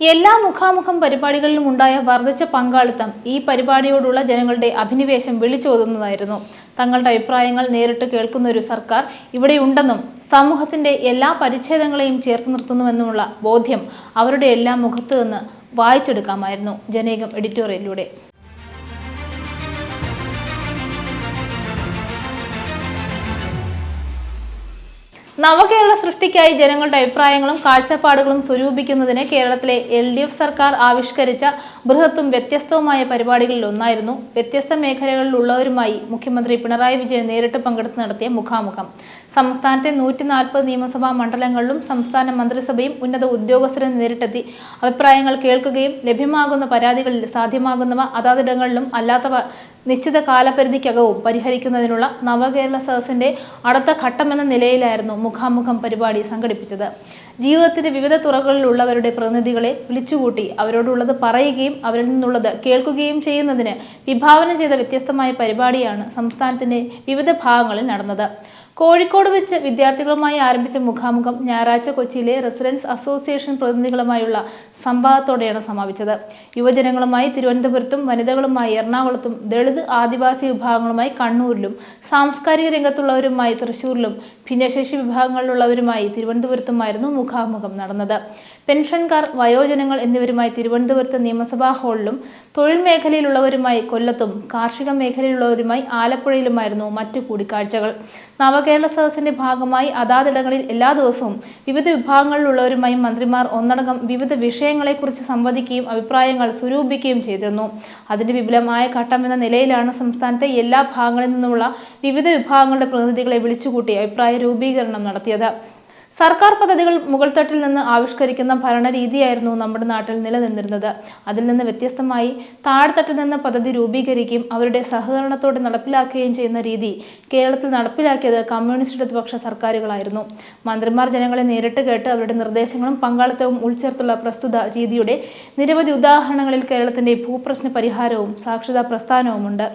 എല്ലാ മുഖാമുഖം പരിപാടികളിലും ഉണ്ടായ വർദ്ധിച്ച പങ്കാളിത്തം ഈ പരിപാടിയോടുള്ള ജനങ്ങളുടെ അഭിനിവേശം വിളിച്ചോതുന്നതായിരുന്നു. തങ്ങളുടെ അഭിപ്രായങ്ങൾ നേരിട്ട് കേൾക്കുന്ന ഒരു സർക്കാർ ഇവിടെയുണ്ടെന്നും സമൂഹത്തിന്റെ എല്ലാ പരിച്ഛേദങ്ങളെയും ചേർത്ത് നിർത്തുന്നുവെന്നുമുള്ള ബോധ്യം അവരുടെ എല്ലാ മുഖത്തു നിന്ന് വായിച്ചെടുക്കാമായിരുന്നു. ജനേകം എഡിറ്റോറിയലിലൂടെ. നവകേരള സൃഷ്ടിക്കായി ജനങ്ങളുടെ അഭിപ്രായങ്ങളും കാഴ്ചപ്പാടുകളും സ്വരൂപിക്കുന്നതിന് കേരളത്തിലെ എൽ ഡി എഫ് സർക്കാർ ആവിഷ്കരിച്ച ബൃഹത്തും വ്യത്യസ്തവുമായ പരിപാടികളിൽ ഒന്നായിരുന്നു. വ്യത്യസ്ത മേഖലകളിലുള്ളവരുമായി മുഖ്യമന്ത്രി പിണറായി വിജയൻ നേരിട്ട് പങ്കെടുത്ത് നടത്തിയ മുഖാമുഖം. സംസ്ഥാനത്തെ നൂറ്റി നാൽപ്പത് നിയമസഭാ മണ്ഡലങ്ങളിലും സംസ്ഥാന മന്ത്രിസഭയും ഉന്നത ഉദ്യോഗസ്ഥരും നേരിട്ടെത്തി അഭിപ്രായങ്ങൾ കേൾക്കുകയും ലഭ്യമാകുന്ന പരാതികളിൽ സാധ്യമാകുന്നവ അതാതിടങ്ങളിലും അല്ലാത്തവ നിശ്ചിത കാലപരിധിക്കകവും പരിഹരിക്കുന്നതിനുള്ള നവകേരള സദസ്സിന്റെ അടുത്ത ഘട്ടമെന്ന നിലയിലായിരുന്നു മുഖാമുഖം പരിപാടി സംഘടിപ്പിച്ചത്. ജീവിതത്തിന്റെ വിവിധ തുറകളിലുള്ളവരുടെ പ്രതിനിധികളെ വിളിച്ചുകൂട്ടി അവരോടുള്ളത് പറയുകയും അവരിൽ നിന്നുള്ളത് കേൾക്കുകയും ചെയ്യുന്നതിന് വിഭാവനം ചെയ്ത വ്യത്യസ്തമായ പരിപാടിയാണ് സംസ്ഥാനത്തിന്റെ വിവിധ ഭാഗങ്ങളിൽ നടന്നത്. കോഴിക്കോട് വെച്ച് വിദ്യാർത്ഥികളുമായി ആരംഭിച്ച മുഖാമുഖം ഞായറാഴ്ച കൊച്ചിയിലെ റെസിഡൻസ് അസോസിയേഷൻ പ്രതിനിധികളുമായുള്ള സംവാദത്തോടെയാണ് സമാപിച്ചത്. യുവജനങ്ങളുമായി തിരുവനന്തപുരത്തും വനിതകളുമായി എറണാകുളത്തും ദളിത് ആദിവാസി വിഭാഗങ്ങളുമായി കണ്ണൂരിലും സാംസ്കാരിക രംഗത്തുള്ളവരുമായി തൃശൂരിലും ഭിന്നശേഷി വിഭാഗങ്ങളിലുള്ളവരുമായി തിരുവനന്തപുരത്തുമായിരുന്നു മുഖാമുഖം നടന്നത്. പെൻഷൻകാർ വയോജനങ്ങൾ എന്നിവരുമായി തിരുവനന്തപുരത്ത് നിയമസഭാ ഹാളിലും തൊഴിൽ മേഖലയിലുള്ളവരുമായി കൊല്ലത്തും കാർഷിക മേഖലയിലുള്ളവരുമായി ആലപ്പുഴയിലുമായിരുന്നു മറ്റു കൂടിക്കാഴ്ചകൾ. നവകേരള സദസ്സിന്റെ ഭാഗമായി അതാതിടങ്ങളിൽ എല്ലാ ദിവസവും വിവിധ വിഭാഗങ്ങളിലുള്ളവരുമായി മന്ത്രിമാർ ഒന്നടങ്കം വിവിധ വിഷയങ്ങളെക്കുറിച്ച് സംവദിക്കുകയും അഭിപ്രായങ്ങൾ സ്വരൂപിക്കുകയും ചെയ്തിരുന്നു. അതിന്റെ വിപുലമായ ഘട്ടം എന്ന നിലയിലാണ് സംസ്ഥാനത്തെ എല്ലാ ഭാഗങ്ങളിൽ നിന്നുമുള്ള വിവിധ വിഭാഗങ്ങളുടെ പ്രതിനിധികളെ വിളിച്ചുകൂട്ടി അഭിപ്രായ രൂപീകരണം നടത്തിയത്. സർക്കാർ പദ്ധതികൾ മുകൾത്തട്ടിൽ നിന്ന് ആവിഷ്കരിക്കുന്ന ഭരണരീതിയായിരുന്നു നമ്മുടെ നാട്ടിൽ നിലനിന്നിരുന്നത്. അതിൽ നിന്ന് വ്യത്യസ്തമായി താഴെത്തട്ടിൽ നിന്ന് പദ്ധതി രൂപീകരിക്കുകയും അവരുടെ സഹകരണത്തോടെ നടപ്പിലാക്കുകയും ചെയ്യുന്ന രീതി കേരളത്തിൽ നടപ്പിലാക്കിയത് കമ്മ്യൂണിസ്റ്റ് ഇടതുപക്ഷ സർക്കാരുകളായിരുന്നു. മന്ത്രിമാർ ജനങ്ങളെ നേരിട്ട് കേട്ട് അവരുടെ നിർദ്ദേശങ്ങളും പങ്കാളിത്തവും ഉൾച്ചേർത്തുള്ള പ്രസ്തുത രീതിയുടെ നിരവധി ഉദാഹരണങ്ങളിൽ കേരളത്തിന്റെ ഭൂപ്രശ്ന പരിഹാരവും സാക്ഷരതാ പ്രസ്ഥാനവുമുണ്ട്.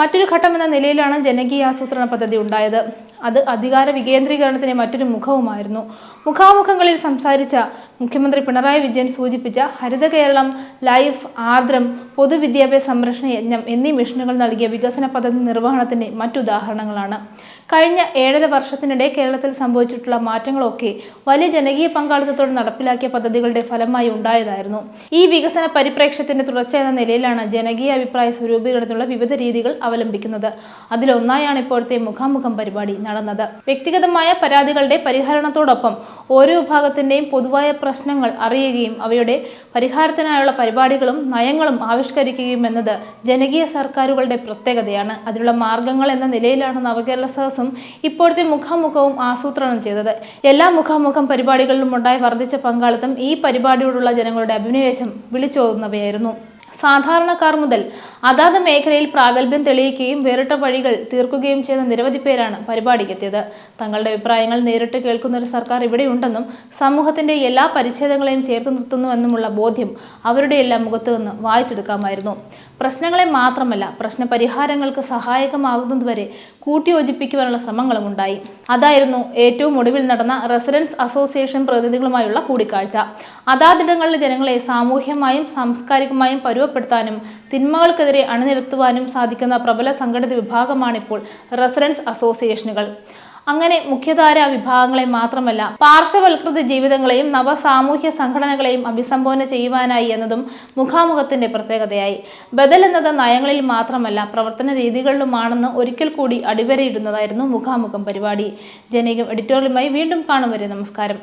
മറ്റൊരു ഘട്ടം എന്ന നിലയിലാണ് ജനകീയ ആസൂത്രണ പദ്ധതി ഉണ്ടായത്. അത് അധികാര വികേന്ദ്രീകരണത്തിന് മറ്റൊരു മുഖവുമായിരുന്നു. മുഖാമുഖങ്ങളിൽ സംസാരിച്ച മുഖ്യമന്ത്രി പിണറായി വിജയൻ സൂചിപ്പിച്ച ഹരിത കേരളം ലൈഫ് ആർദ്രം പൊതുവിദ്യാഭ്യാസ സംരക്ഷണ യജ്ഞം എന്നീ മിഷനുകൾ നൽകിയ വികസന പദ്ധതി നിർവഹണത്തിന്റെ മറ്റുദാഹരണങ്ങളാണ്. കഴിഞ്ഞ ഏഴര വർഷത്തിനിടെ കേരളത്തിൽ സംഭവിച്ചിട്ടുള്ള മാറ്റങ്ങളൊക്കെ വലിയ ജനകീയ പങ്കാളിത്തത്തോടെ നടപ്പിലാക്കിയ പദ്ധതികളുടെ ഫലമായി ഉണ്ടായതായിരുന്നു. ഈ വികസന പരിപ്രേക്ഷ്യത്തിന്റെ തുടർച്ച എന്ന നിലയിലാണ് ജനകീയ അഭിപ്രായ സ്വരൂപീകരണത്തിനുള്ള വിവിധ രീതികൾ അവലംബിക്കുന്നത്. അതിലൊന്നായാണ് ഇപ്പോഴത്തെ മുഖാമുഖം പരിപാടി. നടന്നത്. വ്യക്തിഗതമായ പരാതികളുടെ പരിഹരണത്തോടൊപ്പം ഓരോ വിഭാഗത്തിന്റെയും പൊതുവായ പ്രശ്നങ്ങൾ അറിയുകയും അവയുടെ പരിഹാരത്തിനായുള്ള പരിപാടികളും നയങ്ങളും ആവിഷ്കരിക്കുകയും എന്നത് ജനകീയ സർക്കാരുകളുടെ പ്രത്യേകതയാണ്. അതിനുള്ള മാർഗങ്ങൾ എന്ന നിലയിലാണ് നവകേരള സദസ്സും ഇപ്പോഴത്തെ മുഖാമുഖവും ആസൂത്രണം ചെയ്തത്. എല്ലാ മുഖാമുഖം പരിപാടികളിലും ഉണ്ടായ വർദ്ധിച്ച പങ്കാളിത്തം ഈ പരിപാടിയോടുള്ള ജനങ്ങളുടെ അഭിനിവേശം വിളിച്ചോതുന്നവയായിരുന്നു. സാധാരണക്കാർ മുതൽ അതാത് മേഖലയിൽ പ്രാഗൽഭ്യം തെളിയിക്കുകയും വേറിട്ട വഴികൾ തീർക്കുകയും ചെയ്ത നിരവധി പേരാണ് പരിപാടിക്കെത്തിയത്. തങ്ങളുടെ അഭിപ്രായങ്ങൾ നേരിട്ട് കേൾക്കുന്ന ഒരു സർക്കാർ ഇവിടെയുണ്ടെന്നും സമൂഹത്തിന്റെ എല്ലാ പരിച്ഛേദങ്ങളെയും ചേർത്ത് നിർത്തുന്നുവെന്നുമുള്ള ബോധ്യം അവരുടെ എല്ലാം മുഖത്തു നിന്ന് വായിച്ചെടുക്കാമായിരുന്നു. പ്രശ്നങ്ങളെ മാത്രമല്ല പ്രശ്നപരിഹാരങ്ങൾക്ക് സഹായകമാകുന്നതുവരെ കൂട്ടിയോജിപ്പിക്കുവാനുള്ള ശ്രമങ്ങളും ഉണ്ടായി. അതായിരുന്നു ഏറ്റവും ഒടുവിൽ നടന്ന റെസിഡൻസ് അസോസിയേഷൻ പ്രതിനിധികളുമായുള്ള കൂടിക്കാഴ്ച. അതാതിടങ്ങളിലെ ജനങ്ങളെ സാമൂഹ്യമായും സാംസ്കാരികമായും പരുവപ്പെടുത്താനും തിന്മകൾക്കെതിരെ അണിനിരത്തുവാനും സാധിക്കുന്ന പ്രബല സംഘടിത വിഭാഗമാണിപ്പോൾ റെസിഡൻസ് അസോസിയേഷനുകൾ. അങ്ങനെ മുഖ്യധാര വിഭാഗങ്ങളെ മാത്രമല്ല പാർശ്വവൽകൃത ജീവിതങ്ങളെയും നവ സാമൂഹ്യ സംഘടനകളെയും അഭിസംബോധന ചെയ്യുവാനായി എന്നതും മുഖാമുഖത്തിന്റെ പ്രത്യേകതയായി. ബദൽ എന്നത് നയങ്ങളിൽ മാത്രമല്ല പ്രവർത്തന രീതികളിലുമാണെന്ന് ഒരിക്കൽ കൂടി അടിവരയിടുന്നതായിരുന്നു മുഖാമുഖം പരിപാടി. ജനകം എഡിറ്റോറിയലുമായി വീണ്ടും കാണും വരെ. നമസ്കാരം.